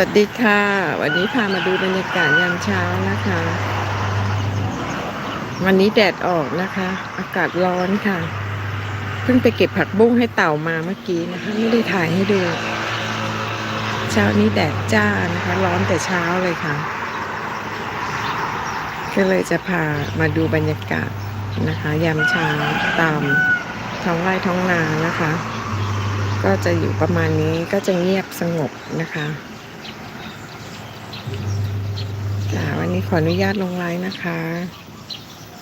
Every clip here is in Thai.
วัสดีค่ะ วันนี้พามาดูบรรยากาศยามเช้านะคะ วันนี้แดดออกนะคะ อากาศร้อนค่ะ เพิ่งไปเก็บผักบุ้งให้เต่ามาเมื่อกี้นะคะ ไม่ได้ถ่ายให้ดู เช้านี้แดดจ้านะคะ ร้อนแต่เช้าเลยค่ะ ก็เลยจะพามาดูบรรยากาศนะคะ ยามเช้าตามท้องไร่ท้องนานะคะ ก็จะอยู่ประมาณนี้ก็จะเงียบสงบนะคะ ค่ะวันนี้ขออนุญาตลงไลน์นะคะ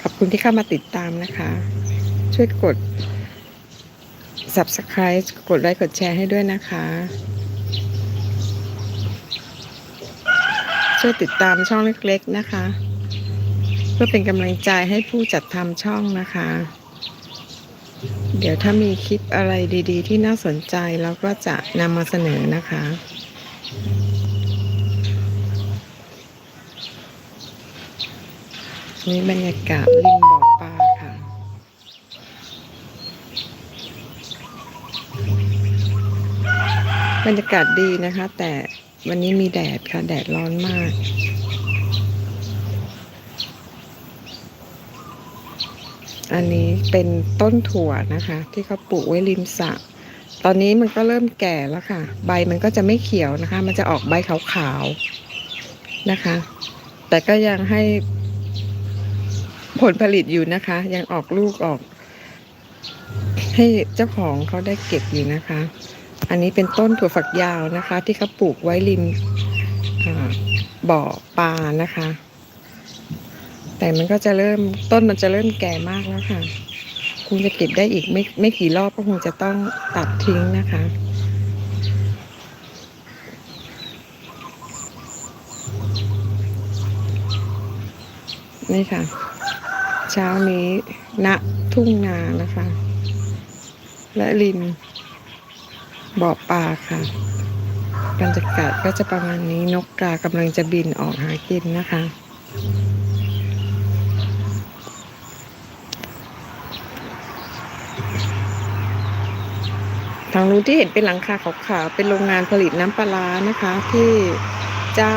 ขอบคุณที่เข้ามาติดตามนะคะ ช่วยกด subscribe กดไลค์กดแชร์ให้ด้วยนะคะ ช่วยติดตามช่องเล็กๆนะคะ เพื่อเป็นกำลังใจให้ผู้จัดทำช่องนะคะ เดี๋ยวถ้ามีคลิปอะไรดีๆ ที่น่าสนใจเราก็จะนำมาเสนอนะคะ นี่บรรยากาศริมบ่อปลาค่ะ บรรยากาศดีนะคะ แต่วันนี้มีแดดค่ะ แดดร้อนมากอันนี้เป็นต้นถั่วนะคะ ที่เขาปลูกไว้ริมสระตอนนี้มันก็เริ่มแก่แล้วค่ะ ใบมันก็จะไม่เขียวนะคะ มันจะออกใบขาวๆนะคะ แต่ก็ยังให้ ผลผลิตอยู่นะคะ ยังออกลูกออก ให้เจ้าของเขาได้เก็บอยู่นะคะ อันนี้เป็นต้นถั่วฝักยาวนะคะ ที่เขาปลูกไว้ริมบ่อปลานะคะ แต่มันก็จะเริ่มต้นมันจะเริ่มแก่มากแล้วค่ะคงจะเก็บได้อีกไม่ไม่กี่รอบก็คงจะต้องตัดทิ้งนะคะนี่ค่ะ เช้านี้ณทุ่งนานะคะ และริมบ่อปลาค่ะบรรยากาศก็จะประมาณนี้นกกากำลังจะบินออกหากินนะคะ ทางนู้นที่เห็นเป็นหลังคาขาวๆเป็นโรงงานผลิตน้ำปลาร้านะคะ ที่เจ้า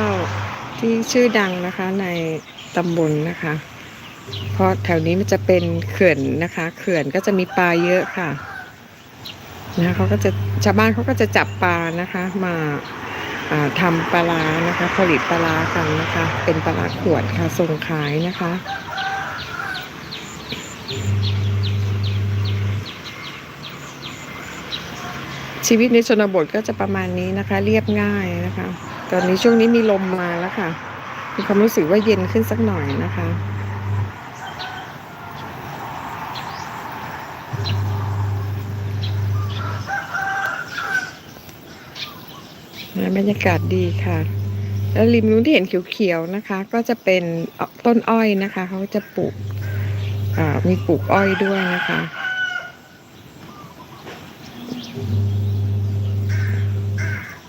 ที่ชื่อดังนะคะในตำบลนะคะ เพราะแถวนี้มันจะเป็นเขื่อนนะคะ เขื่อนก็จะมีปลาเยอะค่ะนะเขาก็จะชาวบ้านเขาก็จะจับปลานะคะ มาอ่าทำปลานะคะ ผลิตปลากันนะคะ เป็นปลาร้าขวดค่ะส่งขายนะคะชีวิตในชนบทก็จะประมาณนี้นะคะ เรียบง่ายนะคะ ตอนนี้ช่วงนี้มีลมมาแล้วค่ะ มีความรู้สึกว่าเย็นขึ้นสักหน่อยนะคะ บรรยากาศดีค่ะ แล้วริมนู้นที่เห็นเขียวๆนะคะ ก็จะเป็นต้นอ้อยนะคะเขาจะปลูกมีปลูกอ้อยด้วยนะคะ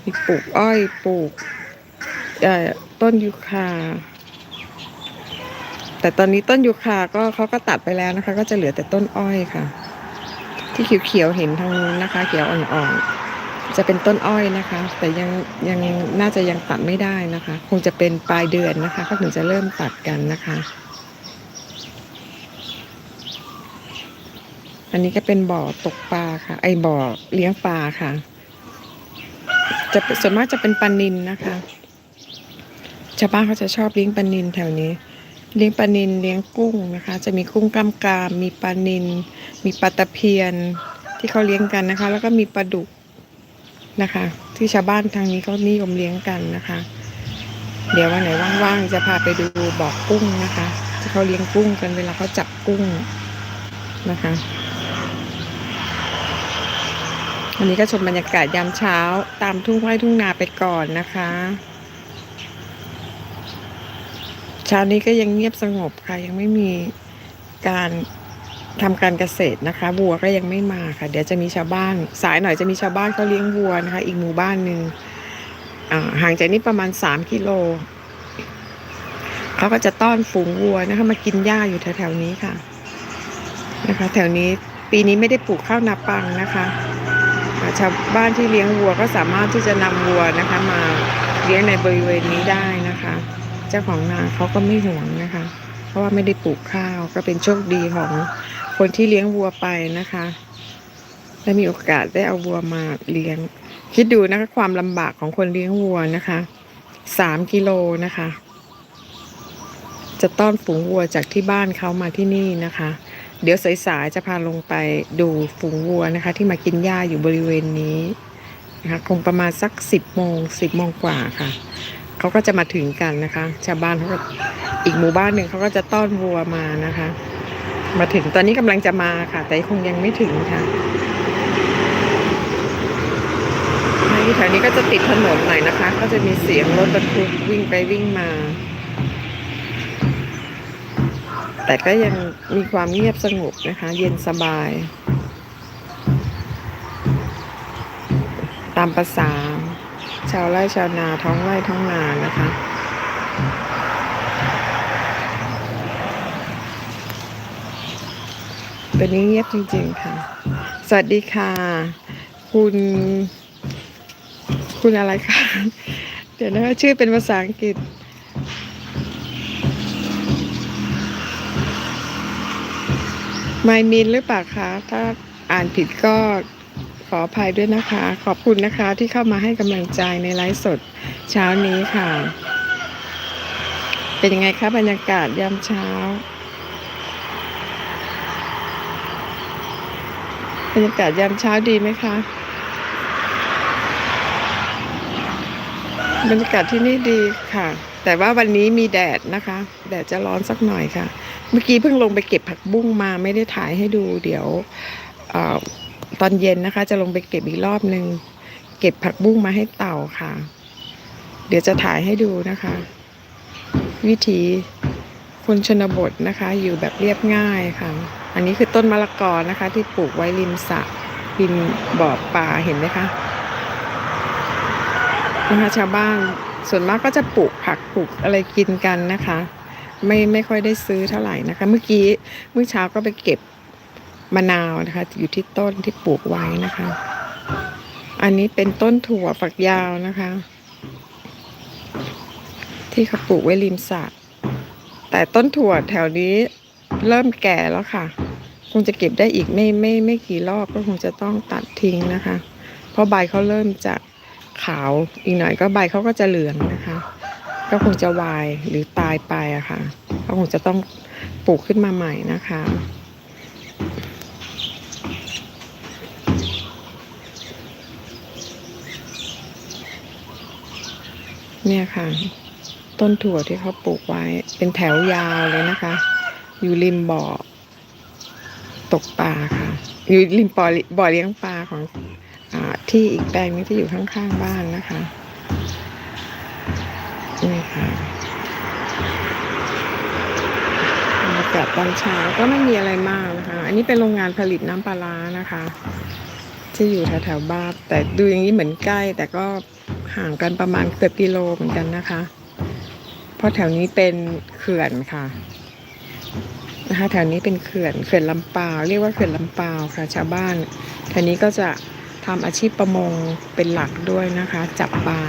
มีปลูกอ้อยปลูกต้นยูคา แต่ตอนนี้ต้นยูคาก็เขาก็ตัดไปแล้วนะคะ ก็จะเหลือแต่ต้นอ้อยค่ะ ที่เขียวๆเห็นทางนู้นนะคะ เขียวอ่อนๆ จะเป็นต้นอ้อยนะคะ แต่ยังยังน่าจะยังตัดไม่ได้นะคะ คงจะเป็นปลายเดือนนะคะเขาถึงจะเริ่มตัดกันนะคะ อันนี้ก็เป็นบ่อตกปลาค่ะ ไอบ่อเลี้ยงปลาค่ะ จะส่วนมากจะเป็นปลานินนะคะชาวบ้านเขาจะชอบเลี้ยงปลานินแถวนี้ เลี้ยงปลานินเลี้ยงกุ้งนะคะ จะมีกุ้งกล้ามกรามมีปลานิน มีปลาตะเพียนที่เขาเลี้ยงกันนะคะ แล้วก็มีปลาดุก นะคะ ที่ชาวบ้านทางนี้เขานิยมเลี้ยงกันนะคะ เดี๋ยววันไหนว่างๆจะพาไปดูบ่อกุ้งนะคะ ที่เขาเลี้ยงกุ้งกันเวลาเขาจับกุ้งนะคะวันนี้ก็ชมบรรยากาศยามเช้าตามทุ่งไร่ทุ่งนาไปก่อนนะคะเช้านี้ก็ยังเงียบสงบค่ะ ยังไม่มีการ ทำการเกษตรนะคะ วัวก็ยังไม่มาค่ะ เดี๋ยวจะมีชาวบ้าน สายหน่อยจะมีชาวบ้านเขาเลี้ยงวัวนะคะ อีกหมู่บ้านหนึ่งห่างจากนี้ประมาณสามกิโลเขาก็จะต้อนฝูงวัวนะคะ มากินหญ้าอยู่แถวๆนี้ค่ะ นะคะ แถวนี้ปีนี้ไม่ได้ปลูกข้าวนาปังนะคะชาวบ้านที่เลี้ยงวัวก็สามารถที่จะนำวัวนะคะ มาเลี้ยงในบริเวณนี้ได้นะคะ เจ้าของนาเขาก็ไม่ห่วงนะคะ เพราะว่าไม่ได้ปลูกข้าวก็เป็นโชคดีของ คนที่เลี้ยงวัวไปนะคะได้มีโอกาสได้เอาวัวมาเลี้ยง คิดดูนะคะความลำบากของคนเลี้ยงวัวนะคะสามกิโลนะคะ จะต้อนฝูงวัวจากที่บ้านเขามาที่นี่นะคะ เดี๋ยวสายๆจะพาลงไปดูฝูงวัวนะคะ ที่มากินหญ้าอยู่บริเวณนี้นะคะคงประมาณสักสิบโมงสิบโมงกว่าค่ะเขาก็จะมาถึงกันนะคะ ชาวบ้านเขาอีกหมู่บ้านหนึ่งเขาก็จะต้อนวัวมานะคะ มาถึงตอนนี้กำลังจะมาค่ะ แต่คงยังไม่ถึงค่ะในแถวนี้ก็จะติดถนนหน่อยนะคะ ก็จะมีเสียงรถบรรทุกวิ่งไปวิ่งมา แต่ก็ยังมีความเงียบสงบนะคะ เย็นสบาย ตามภาษาชาวไร่ชาวนาท้องไร่ท้องนานะคะ เป็นนี้เงียบจริงๆค่ะ สวัสดีค่ะ คุณ คุณอะไรคะ เดี๋ยวนะคะชื่อเป็นภาษาอังกฤษ ไมมินหรือเปล่าคะ ถ้าอ่านผิดก็ขออภัยด้วยนะคะ ขอบคุณนะคะที่เข้ามาให้กำลังใจในไลฟ์สดเช้านี้ค่ะ เป็นยังไงคะบรรยากาศยามเช้า รรยากาศยามเช้าดีไหมคะบรรยากาศที่นี่ดีค่ะ แต่ว่าวันนี้มีแดดนะคะ แดดจะร้อนสักหน่อยค่ะ เมื่อกี้เพิ่งลงไปเก็บผักบุ้งมาไม่ได้ถ่ายให้ดู เดี๋ยวอตอนเย็นนะคะ จะลงไปเก็บอีกรอบหนึ่งเก็บผักบุ้งมาให้เต่าค่ะ เดี๋ยวจะถ่ายให้ดูนะคะ วิธีคนชนบทนะคะ อยู่แบบเรียบง่ายค่ะ อันนี้คือต้นมะละกอนะคะ ที่ปลูกไว้ริมสระริมบ่อปลาเห็นไหมคะนะคะชาวบ้านส่วนมากก็จะปลูกผักปลูกอะไรกินกันนะคะ ไม่ไม่ค่อยได้ซื้อเท่าไหร่นะคะ เมื่อกี้เมื่อเช้าก็ไปเก็บมะนาวนะคะ อยู่ที่ต้นที่ปลูกไว้นะคะ อันนี้เป็นต้นถั่วฝักยาวนะคะ ที่เขาปลูกไว้ริมสระแต่ต้นถั่วแถวนี้เริ่มแก่แล้วค่ะ คงจะเก็บได้อีกไม่ไม่ไม่กี่รอบก็คงจะต้องตัดทิ้งนะคะ เพราะใบเขาเริ่มจะขาวอีกหน่อยก็ใบเขาก็จะเหลืองนะคะ ก็คงจะวายหรือตายไปอะค่ะก็คงจะต้องปลูกขึ้นมาใหม่นะคะเนี่ยค่ะ ต้นถั่วที่เขาปลูกไว้เป็นแถวยาวเลยนะคะ อยู่ริมบ่อ ตกปลาค่ะ อยู่ริมบ่อบ่อเลี้ยงปลาของอที่อีกแปลงนึงที่อยู่ข้างๆบ้านนะคะนี่ค่ะบรรยากาศตอนเช้าก็ไม่มีอะไรมากนะคะ อันนี้เป็นโรงงานผลิตน้ำปลาร้านะคะที่อยู่แถวๆบ้านแต่ดูอย่างนี้เหมือนใกล้ แต่ก็ห่างกันประมาณเกือบกิโลเหมือนกันนะคะ เพราะแถวนี้เป็นเขื่อนค่ะ นะคะแถวนี้เป็นเขื่อนเขื่อนลำปาวเรียกว่าเขื่อนลำปาวค่ะชาวบ้านแถวนี้ก็จะทำอาชีพประมงเป็นหลักด้วยนะคะ จับปลา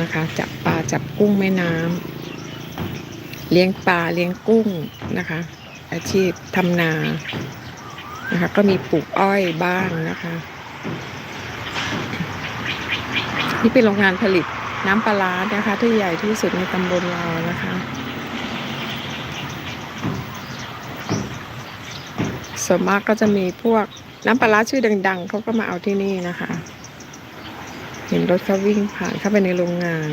นะคะ จับปลาจับกุ้งแม่น้ำเลี้ยงปลาเลี้ยงกุ้งนะคะ อาชีพทำนานะคะ ก็มีปลูกอ้อยบ้างนะคะ นี่เป็นโรงงานผลิตน้ำปลาร้านะคะที่ใหญ่ที่สุดในตำบลเรานะคะ ส่วนมากก็จะมีพวกน้ำปลาชื่อดัง ๆเขาก็มาเอาที่นี่นะคะ เห็นรถเขาวิ่งผ่านเข้าไปในโรงงาน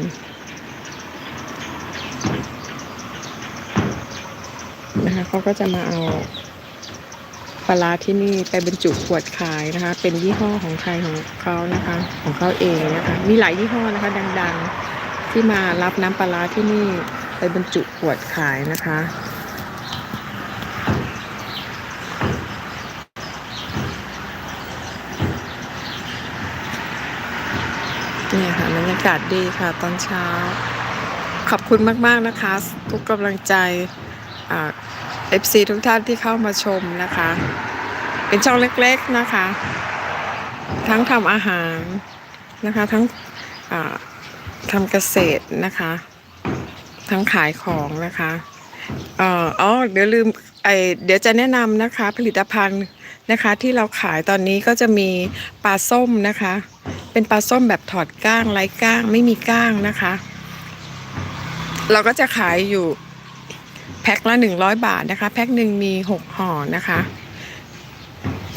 นะคะเขาก็จะมาเอาปลาที่นี่ไปบรรจุขวดขายนะคะ เป็นยี่ห้อของใครของเขานะคะ ของเขาเองนะคะ มีหลายยี่ห้อนะคะ ดัง ๆ ที่มารับน้ำปลาที่นี่ไปบรรจุขวดขายนะคะ นี่ยค่ะบรรยากาศดีค่ะตอนเช้า ขอบคุณมาก ๆ นะคะ ทุกกำลังใจอ่า FC ทุกท่านที่เข้ามาชมนะคะ เป็นช่องเล็ก ๆ นะคะ ทั้งทำอาหารนะคะ ทั้งทำเกษตรนะคะ ทั้งขายของนะคะอ๋อเดี๋ยวลืมไอเดี๋ยวจะแนะนำนะคะ ผลิตภัณฑ์ นะคะ ที่เราขายตอนนี้ก็จะมีปลาส้มนะคะ เป็นปลาส้มแบบถอดก้างไร้ก้างไม่มีก้างนะคะ เราก็จะขายอยู่แพ็คละ100บาทนะคะ แพ็คหนึ่งมี6ห่อนะคะ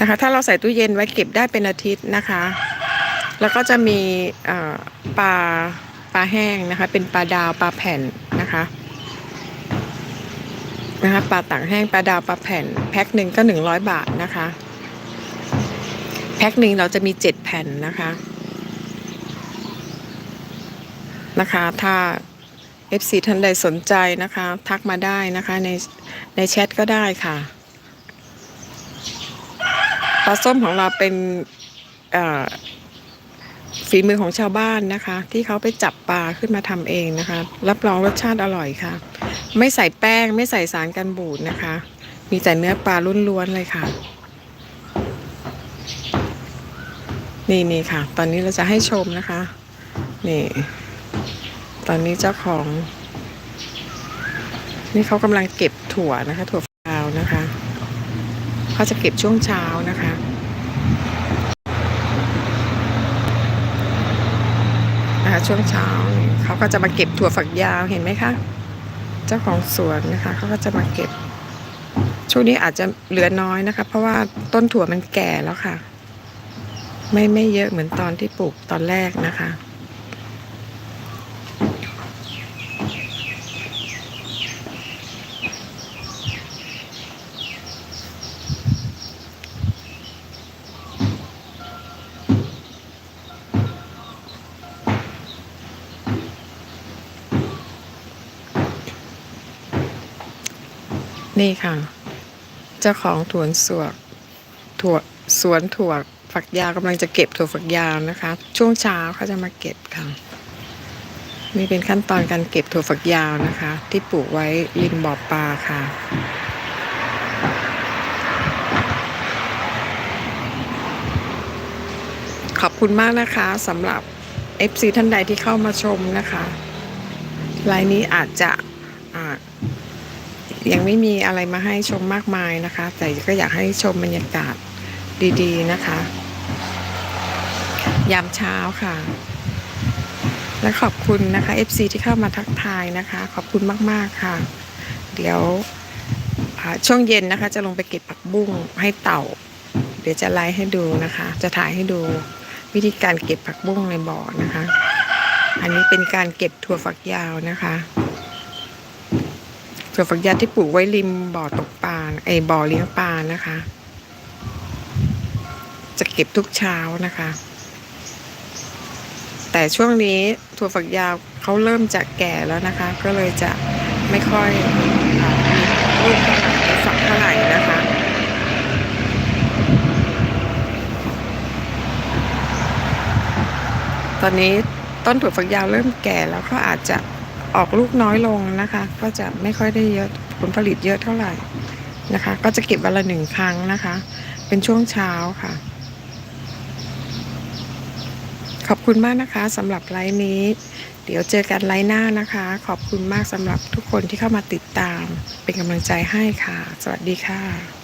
นะคะ ถ้าเราใส่ตู้เย็นไว้เก็บได้เป็นอาทิตย์นะคะ แล้วก็จะมีปลาปลาแห้งนะคะ เป็นปลาดาวปลาแผ่นนะคะ นะคะปลาต่างแห้งปลาดาวปลาแผ่น แพ็คหนึ่งก็100บาทนะคะ แพ็คหนึ่งเราจะมี7แผ่นนะคะนะคะ ถ้า FC ท่านใดสนใจนะคะ ทักมาได้นะคะในในแชทก็ได้ค่ะปลาส้มของเราเป็นอ่อ ฝีมือของชาวบ้านนะคะ ที่เขาไปจับปลาขึ้นมาทำเองนะคะ รับรองรสชาติอร่อยค่ะ ไม่ใส่แป้งไม่ใส่สารกันบูดนะคะ มีแต่เนื้อปลาล้วนๆเลยค่ะ นี่นี่ค่ะ ตอนนี้เราจะให้ชมนะคะ นี่ ตอนนี้เจ้าของ นี่เขากำลังเก็บถั่วนะคะ ถั่วฝักยาวนะคะเขาจะเก็บช่วงเช้านะคะ นะคะช่วงเช้าเขาก็จะมาเก็บถั่วฝักยาวเห็นไหมคะ เจ้าของสวนนะคะเขาก็จะมาเก็บ ช่วงนี้อาจจะเหลือน้อยนะคะ เพราะว่าต้นถั่วมันแก่แล้วค่ะ ไม่ไม่เยอะเหมือนตอนที่ปลูกตอนแรกนะคะ นี่ค่ะ เจ้าของถวนสวกถั่วสวนถั่วฝักยาวกำลังจะเก็บถั่วฝักยาวนะคะ ช่วงเช้าเขาจะมาเก็บค่ะนี่เป็นขั้นตอนการเก็บถั่วฝักยาวนะคะ ที่ปลูกไว้ริมบ่อปลาค่ะขอบคุณมากนะคะสำหรับ FC ท่านใดที่เข้ามาชมนะคะไลน์นี้อาจจะ ยังไม่มีอะไรมาให้ชมมากมายนะคะ แต่ก็อยากให้ชมบรรยากาศดีๆนะคะ ยามเช้าค่ะ และขอบคุณนะคะ FC ที่เข้ามาทักทายนะคะ ขอบคุณมากๆค่ะ เดี๋ยวช่วงเย็นนะคะ จะลงไปเก็บผักบุ้งให้เต่า เดี๋ยวจะไลฟ์ให้ดูนะคะ จะถ่ายให้ดูวิธีการเก็บผักบุ้งในบ่อนะคะ อันนี้เป็นการเก็บถั่วฝักยาวนะคะ ถั่วฝักยาวที่ปลูกไว้ริมบ่อตกปลาไอ้บ่อเลี้ยงปลานะคะ จะเก็บทุกเช้านะคะ แต่ช่วงนี้ถั่วฝักยาวเขาเริ่มจะแก่แล้วนะคะ ก็เลยจะไม่ค่อยอ่ามีลูกเท่าไหร่ฝักเท่าไหร่นะคะตอนนี้ต้นถั่วฝักยาวเริ่มแก่แล้วก็อาจจะ ออกลูกน้อยลงนะคะ ก็จะไม่ค่อยได้เยอะผลผลิตเยอะเท่าไหร่นะคะ ก็จะเก็บวันละหนึ่งครั้งนะคะ เป็นช่วงเช้าค่ะ ขอบคุณมากนะคะสำหรับไลฟ์นี้ เดี๋ยวเจอกันไลฟ์หน้านะคะ ขอบคุณมากสำหรับทุกคนที่เข้ามาติดตาม เป็นกำลังใจให้ค่ะ สวัสดีค่ะ